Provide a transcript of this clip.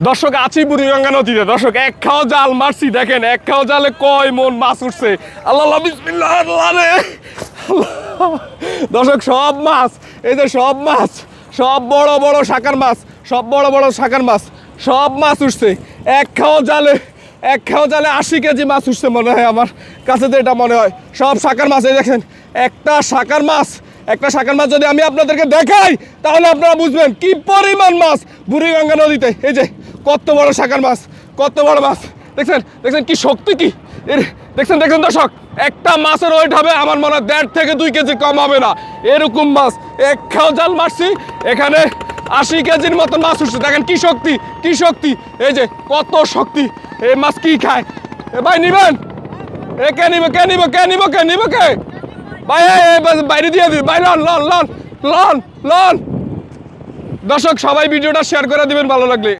দর্শক আছি বুড়িগঙ্গা নদীতে। দর্শক এক খাও জাল মারছি দেখেন এক খাও জালে কয় মন মাছ উঠছে। আল্লাহ আল্লাহ, রে। দর্শক সব মাছ এই যে সব মাছ সব বড় বড় শাকার মাছ সব বড় বড় শাকার মাছ সব মাছ উঠছে। এক খাও জালে এক খাও জালে আশি কেজি মাছ উঠছে মনে হয় আমার কাছে তো এটা মনে হয়। সব শাকার মাছ এই দেখেন একটা শাকার মাছ একটা শাকার মাছ যদি আমি আপনাদেরকে দেখাই তাহলে আপনারা বুঝবেন কি পরিমাণ মাছ বুড়িগঙ্গা নদীতে। এই যে কত বড় শাকার মাছ, কত বড় মাছ। দেখছেন দেখছেন কি শক্তি কি? দেখছেন দেখছেন দর্শক, একটা মাছের ওয়েট হবে আমার মনে হয় দেড় থেকে দুই কেজি কম হবে না। এরকম মাছ, এক খাও জাল মারছি, এখানে আশি কেজির মতন মাছ উঠছে। দেখেন কি শক্তি কি শক্তি? এই যে, কত শক্তি। এই মাছ কি খায়? এ ভাই নিবেন? এ কে নিবে কে নিবে কে নিবে কে নিবে কে? ভাই বাইরে দিয়ে দিন। ভাই, লন লন লন লন লন। দর্শক, সবাই ভিডিওটা শেয়ার করে দিবেন, ভালো লাগলে।